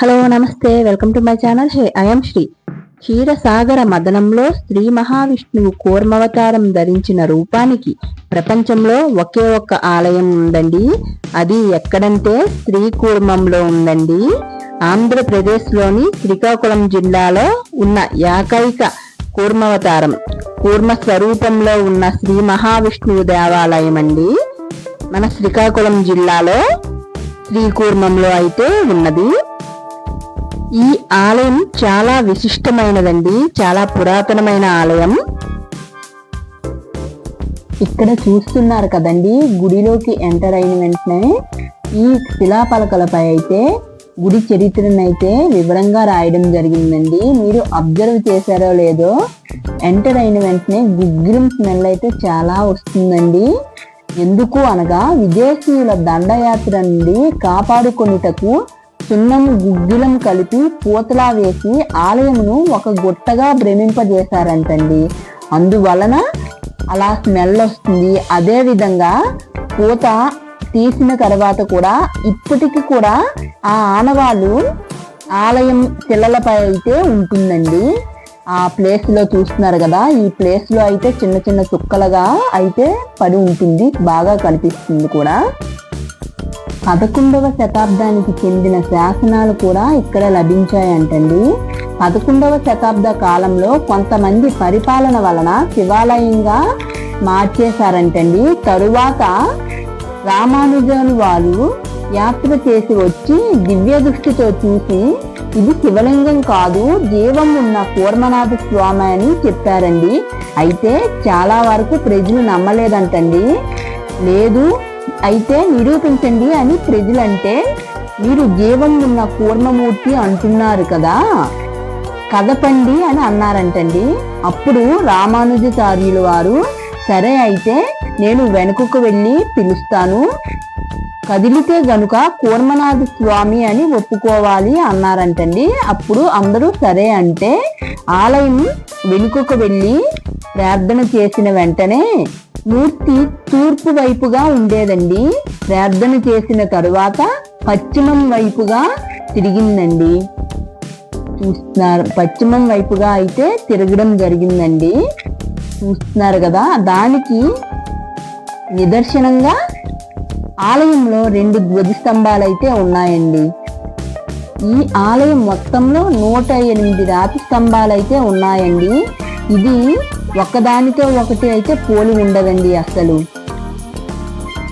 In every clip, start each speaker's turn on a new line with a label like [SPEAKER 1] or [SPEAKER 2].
[SPEAKER 1] Hello నమస్తే. Welcome to my channel. I'm Sri. క్షీరసాగర మదనంలో శ్రీ మహావిష్ణువు కూర్మవతారం ధరించిన రూపానికి ప్రపంచంలో ఒకే ఒక్క ఆలయం ఉందండి. అది ఎక్కడంటే శ్రీకూర్మంలో ఉందండి. ఆంధ్రప్రదేశ్లోని శ్రీకాకుళం జిల్లాలో ఉన్న ఏకైక కూర్మవతారం. కూర్మ స్వరూపంలో ఉన్న శ్రీ మహావిష్ణువు దేవాలయం అండి. మన శ్రీకాకుళం జిల్లాలో శ్రీకూర్మంలో అయితే ఉన్నది. ఈ ఆలయం చాలా విశిష్టమైనదండి. చాలా పురాతనమైన ఆలయం. ఇక్కడ చూస్తున్నారు కదండి గుడిలోకి ఎంటర్ అయిన వెంటనే ఈ శిలాపలకలపై అయితే గుడి చరిత్రను అయితే వివరంగా రాయడం జరిగిందండి. మీరు అబ్జర్వ్ చేశారో లేదో ఎంటర్ అయిన వెంటనే గుగ్గిలం స్మెల్ అయితే చాలా వస్తుందండి. ఎందుకు అనగా విదేశీయుల దండయాత్ర నుండి కాపాడుకొనుటకు సున్నం గుగ్గిలం కలిపి పూతలా వేసి ఆలయమును ఒక గుట్టగా భ్రమింపజేశారంటండి. అందువలన అలా స్మెల్ వస్తుంది. అదేవిధంగా పూత తీసిన తర్వాత కూడా ఇప్పటికి కూడా ఆ ఆనవాళ్ళు ఆలయం శిలలపై అయితే ఉంటుందండి. ఆ ప్లేస్లో చూస్తున్నారు కదా ఈ ప్లేస్లో అయితే చిన్న చిన్న చుక్కలుగా అయితే పడి ఉంటుంది. బాగా కనిపిస్తుంది కూడా. పదకొండవ శతాబ్దానికి చెందిన శాసనాలు కూడా ఇక్కడ లభించాయంటండి. పదకొండవ శతాబ్ద కాలంలో కొంతమంది పరిపాలన వలన శివాలయంగా మార్చేశారంటండి. తరువాత రామానుజాను వారు యాత్ర చేసి వచ్చి దివ్య దృష్టితో చూసి ఇది శివలింగం కాదు జీవం ఉన్న కూర్మనాథ స్వామి అని చెప్పారండి. అయితే చాలా వరకు ప్రజలు నమ్మలేదంటండి. లేదు అయితే నిరూపించండి అని ప్రజలంటే మీరు జీవం ఉన్న కూర్మమూర్తి అంటున్నారు కదా? కదపండి అని అన్నారంటండి. అప్పుడు రామానుజాచార్యులు వారు సరే అయితే నేను వెనుకకు వెళ్ళి పిలుస్తాను. కదిలితే గనుక కూర్మనాథ స్వామి అని ఒప్పుకోవాలి అన్నారంటండి. అప్పుడు అందరూ సరే అంటే ఆలయం వెనుకకు వెళ్ళి ప్రార్థన చేసిన వెంటనే మూర్తి తూర్పు వైపుగా ఉండేదండి. ప్రార్థన చేసిన తరువాత పశ్చిమం వైపుగా తిరిగిందండి. చూస్తున్నారు పశ్చిమం వైపుగా అయితే తిరగడం జరిగిందండి. చూస్తున్నారు కదా దానికి నిదర్శనంగా ఆలయంలో రెండు ధ్వజస్తంభాలు అయితే ఉన్నాయండి. ఈ ఆలయం మొత్తంలో నూట ఎనిమిది రాతి స్తంభాలు అయితే ఉన్నాయండి. ఇది ఒకదానితో ఒకటి అయితే పోలి ఉండదండి అసలు.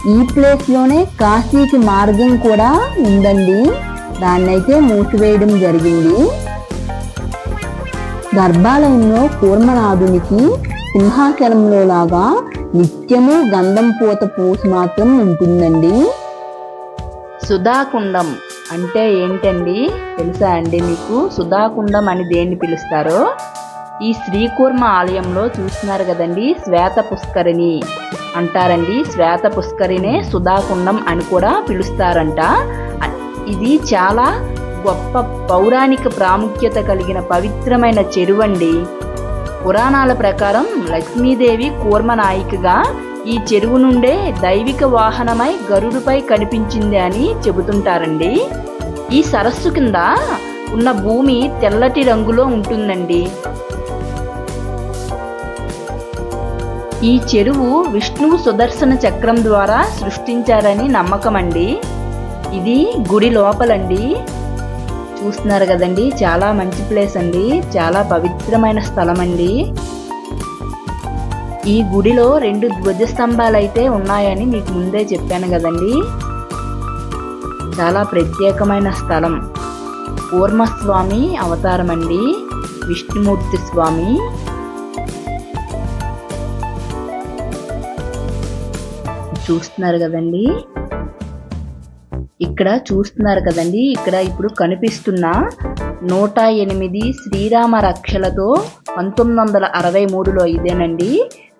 [SPEAKER 1] ఈ ప్లేస్లోనే కాశీకి మార్గం కూడా ఉందండి. దాన్నైతే మూసివేయడం జరిగింది. గర్భాలయంలో కూర్మనాథునికి సింహాచలంలో లాగా నిత్యము గంధం పూత పూసి మాత్రం ఉంటుందండి. సుధాకుండం అంటే ఏంటండి? తెలుసా అండి మీకు? సుధాకుండం అని దేన్ని పిలుస్తారో? ఈ శ్రీకూర్మ ఆలయంలో చూస్తున్నారు కదండి శ్వేత పుష్కరిణి. అంటారండి శ్వేత పుష్కరినే సుధాకుండం అని కూడా పిలుస్తారంట. ఇది చాలా గొప్ప పౌరాణిక ప్రాముఖ్యత కలిగిన పవిత్రమైన చెరువండి. పురాణాల ప్రకారం లక్ష్మీదేవి కూర్మనాయికగా ఈ చెరువు నుండే దైవిక వాహనమై గరుడుపై కనిపించింది అని చెబుతుంటారండి. ఈ సరస్సు కింద ఉన్న భూమి తెల్లటి రంగులో ఉంటుందండి. ఈ చెరువు విష్ణువు సుదర్శన చక్రం ద్వారా సృష్టించారని నమ్మకం అండి ఇది గుడి లోపలండి. చూస్తున్నారు కదండి చాలా మంచి ప్లేస్ అండి. చాలా పవిత్రమైన స్థలం అండి ఈ గుడిలో రెండు ధ్వజస్తంభాలు అయితే ఉన్నాయని మీకు ముందే చెప్పాను కదండి. చాలా ప్రత్యేకమైన స్థలం. కూర్మస్వామి అవతారం అండి విష్ణుమూర్తి స్వామి. చూస్తున్నారు కదండి? ఇక్కడ చూస్తున్నారు కదండి ఇక్కడ ఇప్పుడు కనిపిస్తున్న నూట ఎనిమిది శ్రీరామ రక్షలతో పంతొమ్మిది వందల అరవై మూడులో ఇదేనండి.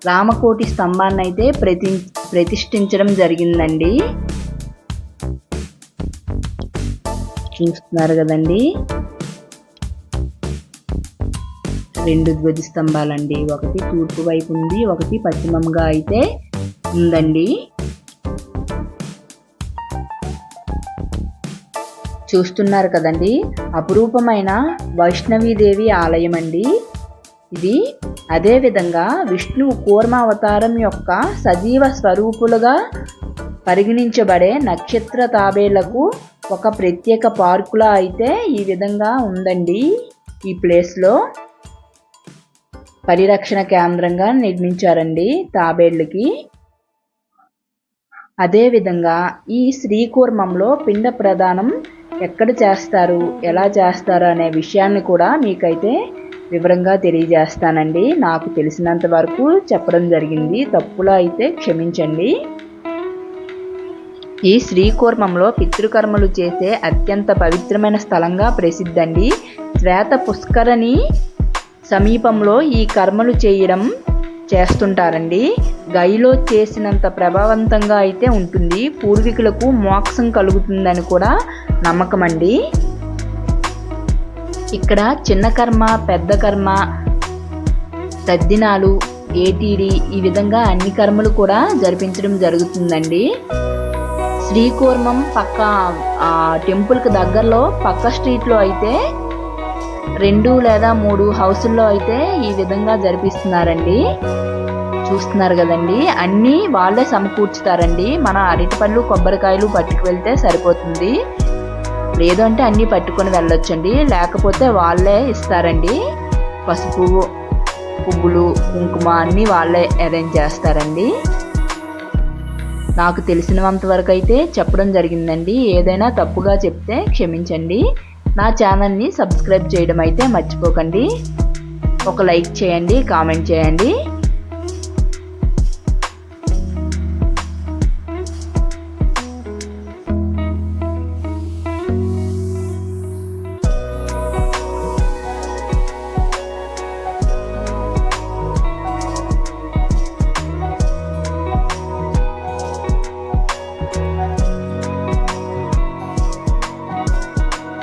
[SPEAKER 1] రామకోటి స్తంభాన్ని అయితే ప్రతి ప్రతిష్ఠించడం జరిగిందండి. చూస్తున్నారు కదండి. రెండు ధ్వజ స్తంభాలండి. ఒకటి తూర్పు వైపు ఉంది ఒకటి పశ్చిమంగా అయితే ఉందండి. చూస్తున్నారు కదండి. అపురూపమైన వైష్ణవీదేవి ఆలయం అండి ఇది అదేవిధంగా విష్ణువు కూర్మావతారం యొక్క సజీవ స్వరూపులుగా పరిగణించబడే నక్షత్ర తాబేళ్ళకు ఒక ప్రత్యేక పార్కులా అయితే ఈ విధంగా ఉందండి. ఈ ప్లేస్లో పరిరక్షణ కేంద్రంగా నిర్మించారండి తాబేళ్ళకి అదేవిధంగా ఈ శ్రీకూర్మంలో పిండ ప్రదానం ఎక్కడ చేస్తారు ఎలా చేస్తారు అనే విషయాన్ని కూడా మీకైతే వివరంగా తెలియజేస్తానండి. నాకు తెలిసినంత వరకు చెప్పడం జరిగింది. తప్పులో అయితే క్షమించండి. ఈ శ్రీకూర్మంలో పితృకర్మలు చేసే అత్యంత పవిత్రమైన స్థలంగా ప్రసిద్ధండి. శ్వేత పుష్కరణి సమీపంలో ఈ కర్మలు చేయడం చేస్తుంటారండి. గైలో చేసినంత ప్రభావవంతంగా అయితే ఉంటుంది. పూర్వీకులకు మోక్షం కలుగుతుందని కూడా నమ్మకం అండి ఇక్కడ చిన్న కర్మ పెద్ద కర్మ తద్దినాలు ఏటీడీ ఈ విధంగా అన్ని కర్మలు కూడా జరిపించడం జరుగుతుందండి. శ్రీకూర్మం పక్క ఆ టెంపుల్కి దగ్గరలో పక్క స్ట్రీట్లో అయితే రెండు లేదా మూడు హౌసుల్లో అయితే ఈ విధంగా జరిపిస్తున్నారండి. చూస్తున్నారు కదండి అన్నీ వాళ్ళే సమకూర్చుతారండి. మన అరటిపళ్ళు కొబ్బరికాయలు పట్టుకు వెళ్తే సరిపోతుంది. లేదు అంటే అన్నీ పట్టుకొని వెళ్ళొచ్చండి. లేకపోతే వాళ్ళే ఇస్తారండి. పసుపు పువ్వులు కుంకుమ అన్నీ వాళ్ళే అరేంజ్ చేస్తారండి. నాకు తెలిసినంత వరకు అయితే చెప్పడం జరిగిందండి. ఏదైనా తప్పుగా చెప్తే క్షమించండి. నా ఛానల్ని సబ్స్క్రైబ్ చేయడం అయితే మర్చిపోకండి. ఒక లైక్ చేయండి కామెంట్ చేయండి.